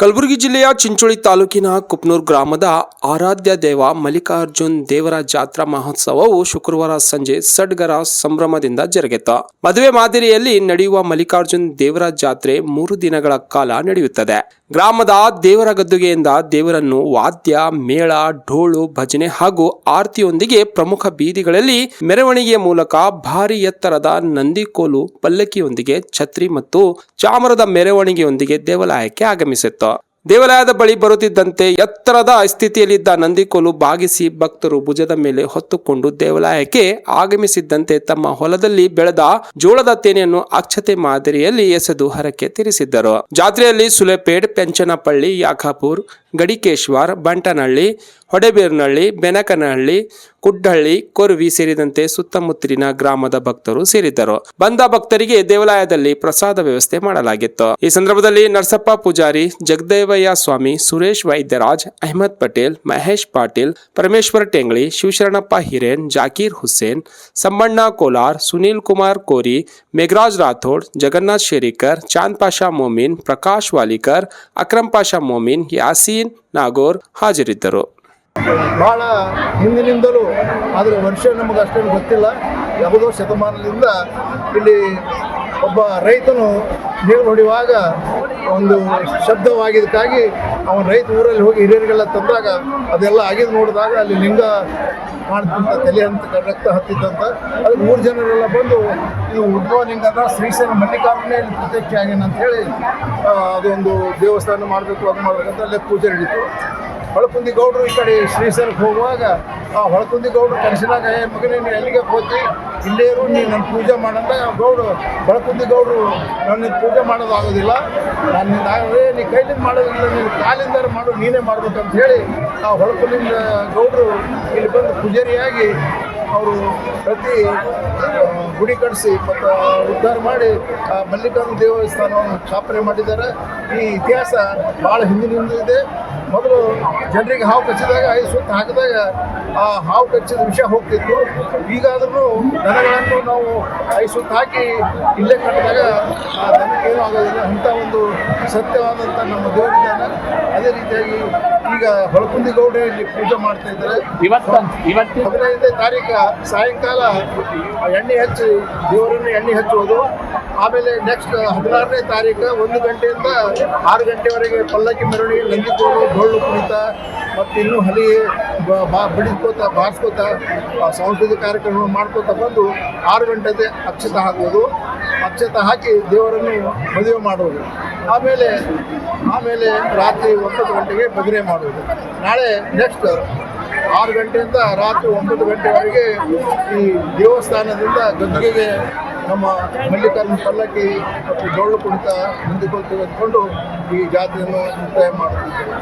ಕಲಬುರಗಿ ಜಿಲ್ಲೆಯ ಚಿಂಚೋಳಿ ತಾಲೂಕಿನ ಕುಪ್ನೂರ್ ಗ್ರಾಮದ ಆರಾಧ್ಯ ದೇವ ಮಲ್ಲಿಕಾರ್ಜುನ್ ದೇವರ ಜಾತ್ರಾ ಮಹೋತ್ಸವವು ಶುಕ್ರವಾರ ಸಂಜೆ ಸಡ್ಗರ ಸಂಭ್ರಮದಿಂದ ಜರುಗಿತು. ಮದುವೆ ಮಾದರಿಯಲ್ಲಿ ನಡೆಯುವ ಮಲ್ಲಿಕಾರ್ಜುನ್ ದೇವರ ಜಾತ್ರೆ ಮೂರು ದಿನಗಳ ಕಾಲ ನಡೆಯುತ್ತದೆ. ಗ್ರಾಮದ ದೇವರ ಗದ್ದುಗೆಯಿಂದ ದೇವರನ್ನು ವಾದ್ಯ, ಮೇಳ ಢೋಳು ಭಜನೆ ಹಾಗೂ ಆರತಿಯೊಂದಿಗೆ ಪ್ರಮುಖ ಬೀದಿಗಳಲ್ಲಿ ಮೆರವಣಿಗೆಯ ಮೂಲಕ ಭಾರಿ ಎತ್ತರದ ನಂದಿಕೋಲು ಪಲ್ಲಕ್ಕಿಯೊಂದಿಗೆ ಛತ್ರಿ ಮತ್ತು ಚಾಮರದ ಮೆರವಣಿಗೆಯೊಂದಿಗೆ ದೇವಾಲಯಕ್ಕೆ ಆಗಮಿಸಿತ್ತು. ದೇವಾಲಯದ ಬಳಿ ಬರುತ್ತಿದ್ದಂತೆ ಎತ್ತರದ ಸ್ಥಿತಿಯಲ್ಲಿದ್ದ ನಂದಿಕೋಲು ಬಾಗಿಸಿ ಭಕ್ತರು ಭುಜದ ಮೇಲೆ ಹೊತ್ತುಕೊಂಡು ದೇವಾಲಯಕ್ಕೆ ಆಗಮಿಸಿದ್ದಂತೆ ತಮ್ಮ ಹೊಲದಲ್ಲಿ ಬೆಳೆದ ಜೋಳದ ತೇನೆಯನ್ನು ಅಕ್ಷತೆ ಮಾದರಿಯಲ್ಲಿ ಎಸೆದು ಹರಕೆ ತೀರಿಸಿದ್ದರು. ಜಾತ್ರೆಯಲ್ಲಿ ಸುಲೆಪೇಡ್, ಪೆಂಚನಪಳ್ಳಿ, ಯಾಖಾಪುರ್, ಗಡಿಕೇಶ್ವರ್, ಬಂಟನಹಳ್ಳಿ ಹೊಡೆಬೇರ್ನಹಳ್ಳಿ, ಬೆನಕನಹಳ್ಳಿ, ಕುಡ್ಡಹಳ್ಳಿ, ಕೊರ್ವಿ ಸೇರಿದಂತೆ ಸುತ್ತಮುತ್ತಲಿನ ಗ್ರಾಮದ ಭಕ್ತರು ಸೇರಿದ್ದರು. ಬಂದ ಭಕ್ತರಿಗೆ ದೇವಾಲಯದಲ್ಲಿ ಪ್ರಸಾದ ವ್ಯವಸ್ಥೆ ಮಾಡಲಾಗಿತ್ತು. ಈ ಸಂದರ್ಭದಲ್ಲಿ ನರಸಪ್ಪ ಪೂಜಾರಿ, ಜಗದೇವಯ್ಯ ಸ್ವಾಮಿ, ಸುರೇಶ್ ವೈದ್ಯರಾಜ್, ಅಹಮದ್ ಪಟೇಲ್, ಮಹೇಶ್ ಪಾಟೀಲ್, ಪರಮೇಶ್ವರ್ ಟೆಂಗ್ಳಿ, ಶಿವಶರಣಪ್ಪ ಹಿರೇನ್, ಜಾಕೀರ್ ಹುಸೇನ್, ಸಮ್ಮಣ್ಣ ಕೋಲಾರ್, ಸುನೀಲ್ ಕುಮಾರ್ ಕೋರಿ, ಮೇಘರಾಜ್ ರಾಥೋಡ್, ಜಗನ್ನಾಥ್ ಶೇರಿಕರ್, ಚಾಂದ್ ಪಾಷಾ ಮೋಮಿನ್, ಪ್ರಕಾಶ್ ವಾಲಿಕರ್, ಅಕ್ರಮ್ ಪಾಷಾ ಮೋಮಿನ್, ಯಾಸೀನ್ ನಾಗೋರ್ ಹಾಜರಿದ್ದರು. ಭಾಳ ಹಿಂದಿನಿಂದಲೂ, ಆದರೆ ವರ್ಷ ನಮಗೆ ಅಷ್ಟೇನು ಗೊತ್ತಿಲ್ಲ. ಯಾವುದೋ ಶತಮಾನದಿಂದ ಇಲ್ಲಿ ಒಬ್ಬ ರೈತನು ನೀರು ಹೊಡೆಯುವಾಗ ಒಂದು ಶಬ್ದವಾಗಿದ್ದಕ್ಕಾಗಿ ಅವನು ರೈತ ಊರಲ್ಲಿ ಹೋಗಿ ಹಿರಿಯರಿಗೆಲ್ಲ ತಂದಾಗ ಅದೆಲ್ಲ ಆಗಿದ್ದು ನೋಡಿದಾಗ ಅಲ್ಲಿ ಲಿಂಗ ಮಾಡ್ತಂತ ತಲೆ ಅಂತ ರಕ್ತ ಹತ್ತಿದ್ದಂತ. ಅದು ಮೂರು ಜನರೆಲ್ಲ ಬಂದು, ಇದು ಉದ್ಭವ ಲಿಂಗದ ಶ್ರೀಶೈಲ ಮಲ್ಲಿಕಾರ್ಜುನೇ ಇಲ್ಲಿ ಪ್ರತ್ಯಕ್ಷ ಅಂತ ಹೇಳಿ ಅದೊಂದು ದೇವಸ್ಥಾನ ಮಾಡಬೇಕು, ಅದು ಮಾಡಬೇಕಂತ ಅಲ್ಲೇ ಪೂಜೆ ನಡೀತು. ಹೊಳಕುಂದಿ ಗೌಡರು ಈ ಕಡೆ ಶ್ರೀಶೈಲಕ್ಕೆ ಹೋಗುವಾಗ, ಆ ಹೊಳಕುಂದಿ ಗೌಡರು ಕನಸಿನಾಗ, ಏ ಮಗನೇ ನೀನು ಎಲ್ಲಿಗೆ ಹೋಗ್ತಿ ಇಲ್ಲೇ ಇರು ನೀನು ನನ್ನ ಪೂಜೆ ಮಾಡಂತ ಗೌಡರು, ಹೊಳಕುಂದಿ ಗೌಡರು ನನ್ನ ಪೂಜೆ ಮಾಡೋದು ಆಗೋದಿಲ್ಲ ನಾನು ನಿ ನೀ ಕೈಲಿಂದ ಮಾಡೋದಿಲ್ಲ, ನೀನು ಕಾಲಿಂದ ಮಾಡು, ನೀನೇ ಮಾಡ್ಬೇಕಂತ ಹೇಳಿ ಆ ಹೊಳಕುಂದಿನ ಗೌಡರು ಇಲ್ಲಿ ಬಂದು ಪೂಜಾರಿಯಾಗಿ ಅವರು ಪ್ರತಿ ಗುಡಿ ಕಟ್ಟಿಸಿ ಮತ್ತು ಉದ್ಧಾರ ಮಾಡಿ, ಆ ಮಲ್ಲಿಕಾರ್ಜುನ ದೇವಸ್ಥಾನವನ್ನು ಸ್ಥಾಪನೆ ಮಾಡಿದ್ದಾರೆ. ಈ ಇತಿಹಾಸ ಭಾಳ ಹಿಂದಿನಿಂದ ಇದೆ. ಮೊದಲು ಜನರಿಗೆ ಹಾವು ಕಚ್ಚಿದಾಗ ಐದು ಸುತ್ತ ಹಾಕಿದಾಗ ಆ ಹಾವು ಕಚ್ಚಿದ ವಿಷಯ ಹೋಗ್ತಿತ್ತು. ಈಗಾದ್ರೂ ದನಗಳನ್ನು ನಾವು ಐದು ಸುತ್ತ ಹಾಕಿ ಇಲ್ಲೇ ಕಟ್ಟಿದಾಗ ಆ ದನಕ್ಕೆ ಏನೂ ಆಗೋದಿಲ್ಲ. ಅಂಥ ಒಂದು ಸತ್ಯವಾದಂಥ ನಮ್ಮ ದೇವರಿದ್ದಾನೆ ಅದೇ ರೀತಿಯಾಗಿ ಈಗ ಹೊಳಕುಂದಿ ಗೌಡ ಇಲ್ಲಿ ಪೂಜೆ ಮಾಡ್ತಾ ಇದ್ದಾರೆ. ಇವತ್ತು ಇವತ್ತು ಹದಿನೈದನೇ ತಾರೀಕು ಸಾಯಂಕಾಲ ಎಣ್ಣೆ ಹಚ್ಚಿ ದೇವರನ್ನು ಎಣ್ಣೆ ಹಚ್ಚುವುದು. ಆಮೇಲೆ ನೆಕ್ಸ್ಟ್ ಹದಿನಾರನೇ ತಾರೀಕು ಒಂದು ಗಂಟೆಯಿಂದ ಆರು ಗಂಟೆವರೆಗೆ ಪಲ್ಲಕ್ಕಿ ಮೆರವಣಿಗೆ ನಂದಿಕೋಲು ಡೊಳ್ಳು ಕುಣಿತ, ಮತ್ತು ಇನ್ನೂ ಹಲಿ ಬಿಡಿಸ್ಕೋತ, ಬಾರಿಸ್ಕೋತ ಸಾಂಸ್ಕೃತಿಕ ಕಾರ್ಯಕ್ರಮ ಮಾಡ್ಕೋತ ಬಂದು ಆರು ಗಂಟೆಗೆ ಅಕ್ಷತ ಹಾಕೋದು. ಅಕ್ಷತ ಹಾಕಿ ದೇವರನ್ನು ಮದುವೆ ಮಾಡೋದು ಆಮೇಲೆ ಆಮೇಲೆ ರಾತ್ರಿ ಒಂಬತ್ತು ಗಂಟೆಗೆ ಭಜನೆ ಮಾಡೋದು ನಾಳೆ ನೆಕ್ಸ್ಟ್ ಆರು ಗಂಟೆಯಿಂದ ರಾತ್ರಿ ಒಂಬತ್ತು ಗಂಟೆವರೆಗೆ ಈ ದೇವಸ್ಥಾನದಿಂದ ಗದ್ದುಗೆಗೆ ನಮ್ಮ ಮಲ್ಲಿಕಾರ್ಜುನ ಪಲ್ಲಕ್ಕಿ ಮತ್ತು ಡೊಳ್ಳು ಕುಣಿತ ಮುಂದಕ್ಕೆ ಅಂದ್ಕೊಂಡು ಈ ಜಾತ್ರೆಯನ್ನು ಮುಕ್ತಾಯ ಮಾಡುತ್ತಿದ್ದೇವೆ